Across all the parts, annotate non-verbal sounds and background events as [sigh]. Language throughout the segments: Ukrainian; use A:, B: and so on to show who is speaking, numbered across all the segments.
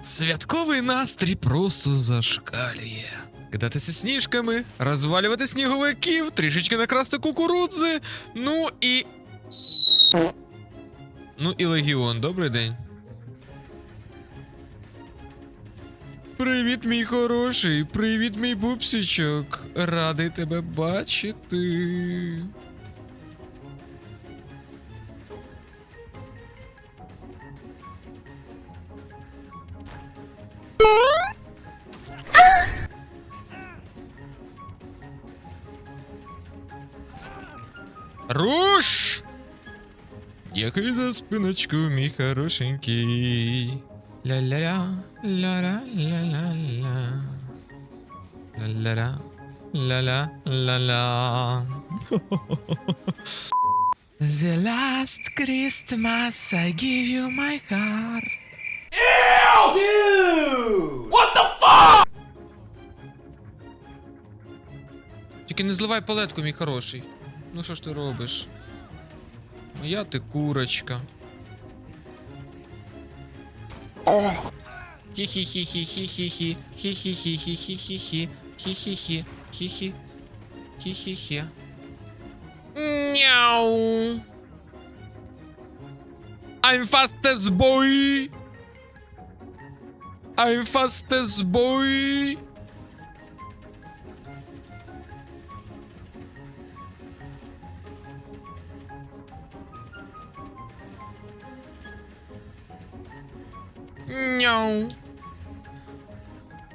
A: Святковий настрій просто зашкалює. Кидатися сніжками, розвалювати сніговиків, трішечки накрасти кукурудзи. Ну і. Ну і легіон, добрий день. Привіт, мій хороший, привіт, мій пупсічок. Радий тебе бачити. Руш! Дякую за спиночку, мій хорошенький. Ля-ля-ля, ля-ля-ля-ля-ля. Ля-ля-ля, ля-ля-ля-ля. [laughs] The last Christmas I give you my heart. Ew! What the fu! Тільки не зливай палетку, мій хороший. Ну що ж ти робиш? Моя ти курочка. Хі-хі-хі-хі-хі-хі-хі. Хі-хі-хі-хі-хі-хі. Хі-хі-хі. Хі-хі. Хі-хі-хі. Няу. I'm fastest boy. I'm fastest boy. Няу.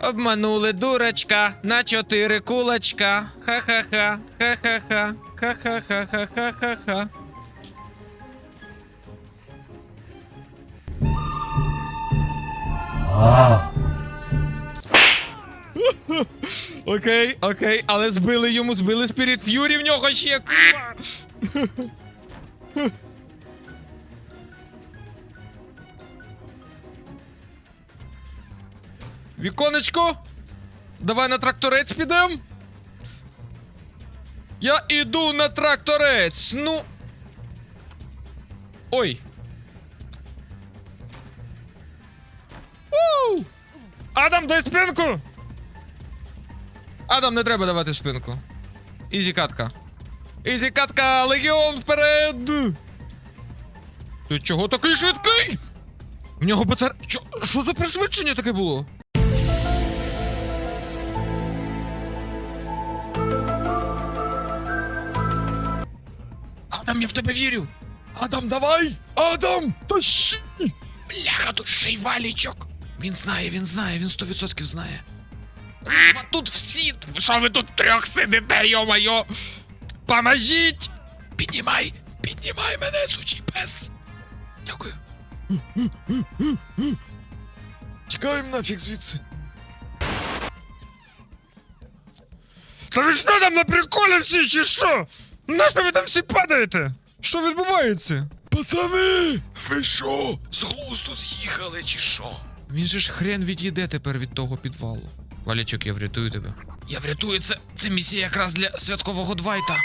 A: Обманули дурочка на чотири кулачка. Ха-ха-ха, ха-ха-ха, ха-ха-ха-ха-ха-ха. Окей, окей, але збили йому, збили Spirit Fury в нього ще. Віконечко. Давай на тракторець підем. Я іду на тракторець. Ну. Ой. Уу! Адам, дай спинку! Адам, не треба давати спинку. Ізі катка. Ізі катка, легіон вперед! Ти чого такий швидкий? В нього батар... Що, за пришвидшення таке було? Адам, я в тебе вірю. Адам, давай! Адам, тащи! Бляха, тут ще й валічок. Він знає, він знає, він 100% знає. Курва, тут всі. Що ви тут трьох сидите, йо-майо? Поможіть! Піднімай, піднімай мене, сучий пес. Дякую. Тікаємо нафіг звідси. Та ви що там на приколі всі, чи що? Нащо ви там всі падаєте? Що відбувається? Пацани! Ви що? З глузду з'їхали, чи що? Він же ж хрен відійде тепер від того підвалу. Валічок, я врятую тебе. Я врятую це. Це місія якраз для святкового двайта.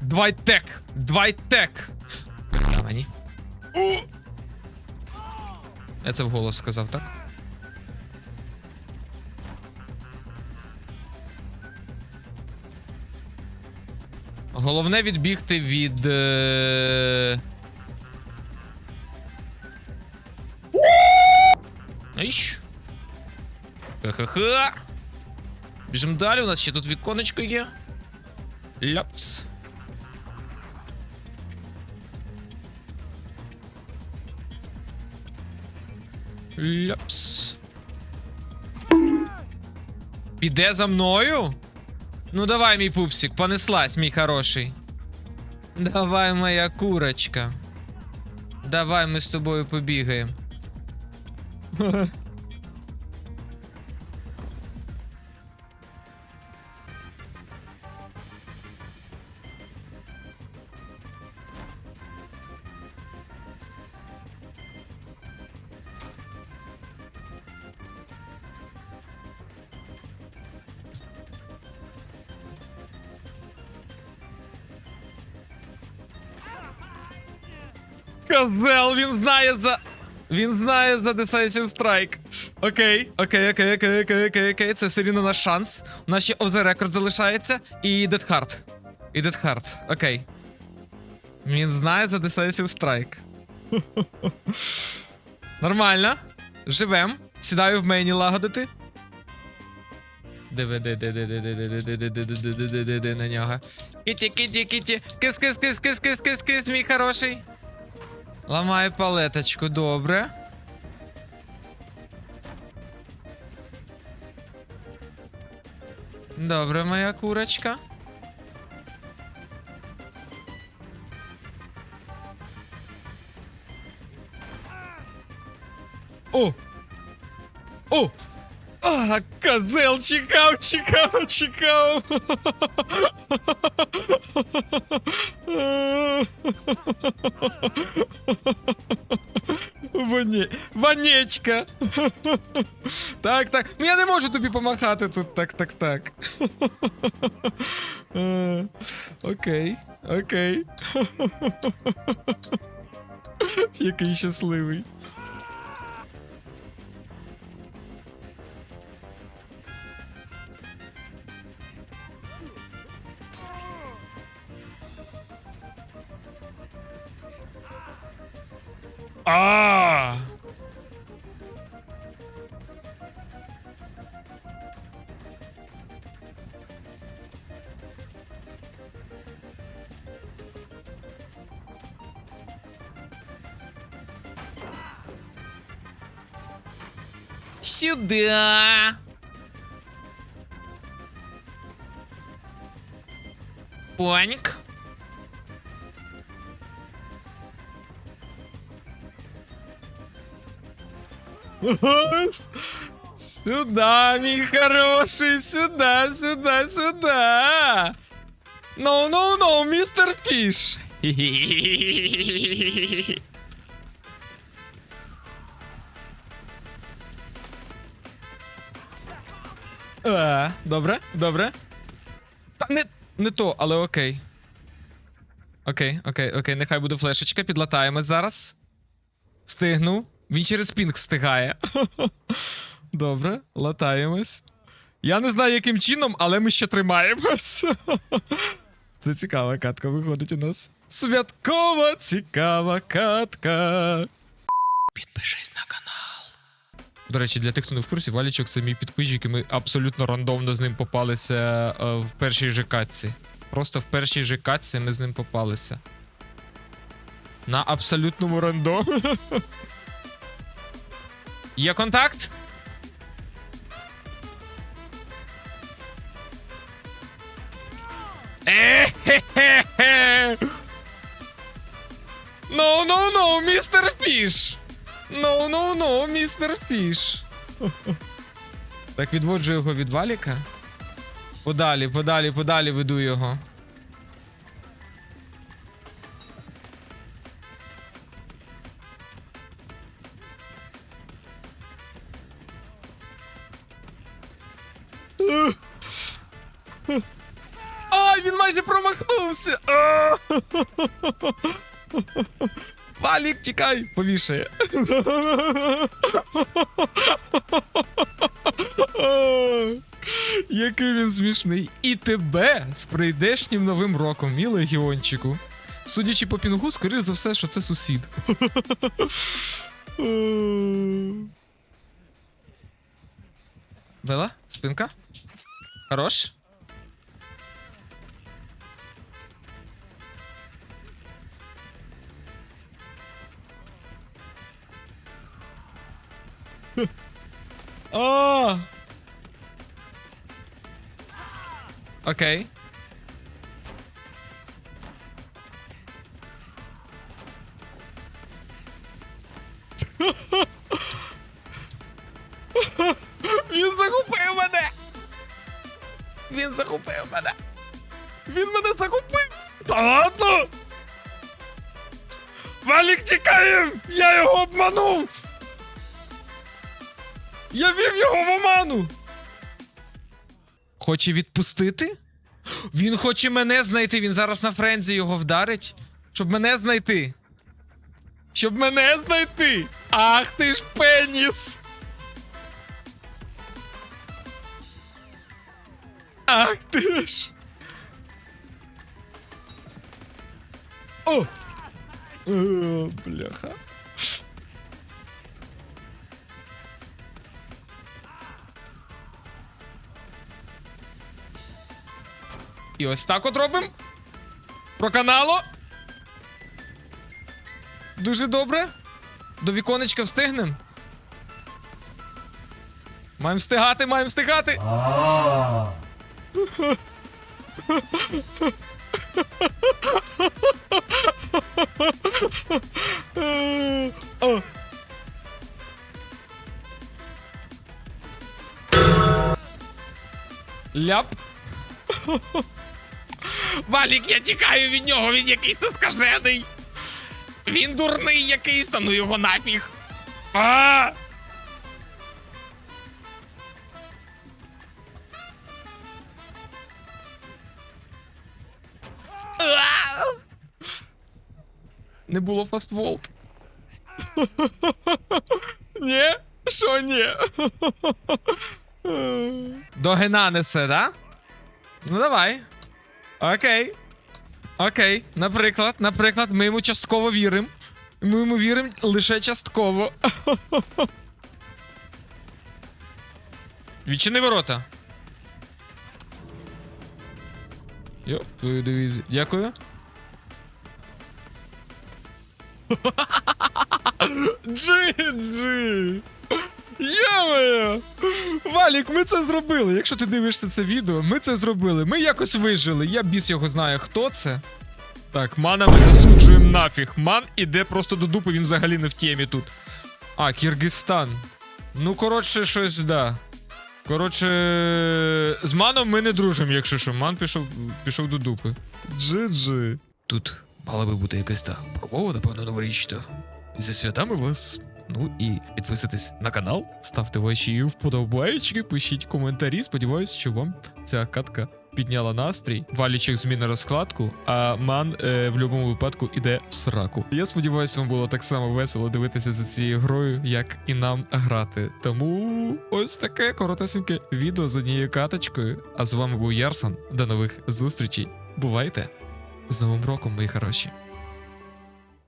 A: Двайтек! Двайтек! На мені. Я це вголос сказав, так? Головне відбігти від. Е... Іщ. Ха-ха-ха. Біжимо далі, у нас ще тут віконечко є. Ляпс. Ляпс. Піде за мною? Ну давай, мій пупсик, понеслась, мій хороший. Давай, моя курочка. Давай ми з тобою побігаємо. [laughs] Козел, він знає за. Він знає за Decisive Strike. Окей, окей, окей, окей, окей, окей, окей. Це все рівно наш шанс. У нас ще Off the Record залишається. І Dead Heart. І Dead Heart. Окей. Він знає за Decisive Strike. [laughs] Нормально. Живем. Сідаю в мейні лагодити. Диви, диви, диви на нього. Кіті, кіті, кіті. Кис, кис, кис, кис, кис, кис, кис, мій хороший. Ламаю палеточку, добре. Добре, моя курочка. О! О! А, козел чекав, чекав, чекав. Вані... Ванечка. Так, так. Ну я не можу тобі помахати тут. Так, так, так. Е, Окей, окей. Який щасливий. А. Сюда. Поник. Сюда, мій хороший, сюда, сюда, сюда. No, no, no, містер Фіш. А, добре, добре. Та не, не то, але окей. Окей, окей, окей, нехай буде флешечка, підлатаємо зараз. Стигнув. Він через пінг встигає. [laughs] Добре, латаємось. Я не знаю, яким чином, але ми ще тримаємось. [laughs] Це цікава катка виходить у нас. Святкова цікава катка. Підпишись на канал. До речі, для тих, хто не в курсі, Валічок це мій підписчик, і ми абсолютно рандомно з ним попалися е, в першій же катці. Просто в першій же катці ми з ним попалися. На абсолютному рандомі. [laughs] Є контакт? No, no, no, містер Фіш. No, no, no, містер Фіш. Так відводжу його від валіка. Подалі, подалі, подалі веду його. Майже промахнувся! Валік, тікай! Повішає. Який він смішний. І тебе з прийдешнім новим роком, мій легіончику. Судячи по пінгу, скоріше за все, що це сусід. Бела? Спинка? Хорош? А! Окей. Він захопив мене! Він захопив мене! Він мене захопив! Та ладно! Валік тікає! Я його обманув! Я вів його в оману! Хоче відпустити? Він хоче мене знайти. Він зараз на френзі його вдарить, щоб мене знайти. Щоб мене знайти. Ах ти ж пеніс. Ах ти ж. О! О, бляха. І ось так от робимо. Проканало. Дуже добре. До віконечка встигнем. Маємо встигати, маємо встигати. Ляп. Валік, я тікаю від нього, він якийсь то скажений. Він дурний якийсь, та ну його нафіг. А! Не було фастволт. [laughs] Ні? Що ні? [laughs] До гена несе, да? Ну давай. Окей. Окей. Наприклад, наприклад, ми йому частково віримо. Ми йому віримо лише частково. [laughs] Відчини ворота. Йоп, твою дивізію. Дякую. [laughs] Джи-джи! Йо-моє! Валік, ми це зробили. Якщо ти дивишся це відео, ми це зробили. Ми якось вижили. Я біс його знаю, хто це. Так, мана ми засуджуємо нафіг. Ман іде просто до дупи, він взагалі не в темі тут. А, Киргизстан. Ну, коротше, щось, да. Коротше, з маном ми не дружимо, якщо що. Ман пішов, пішов до дупи. Джи-джи. Тут мала би бути якась та промова, напевно, новорічна. Зі святами вас. Ну і підписуйтесь на канал, ставте ваші вподобайки, пишіть коментарі. Сподіваюсь, що вам ця катка підняла настрій. Валічик зміни розкладку, а ман е, в будь-якому випадку іде в сраку. Я сподіваюся, вам було так само весело дивитися за цією грою, як і нам грати. Тому ось таке коротесеньке відео з однією каточкою. А з вами був Ярсон. До нових зустрічей. Бувайте! З Новим роком, мої хороші!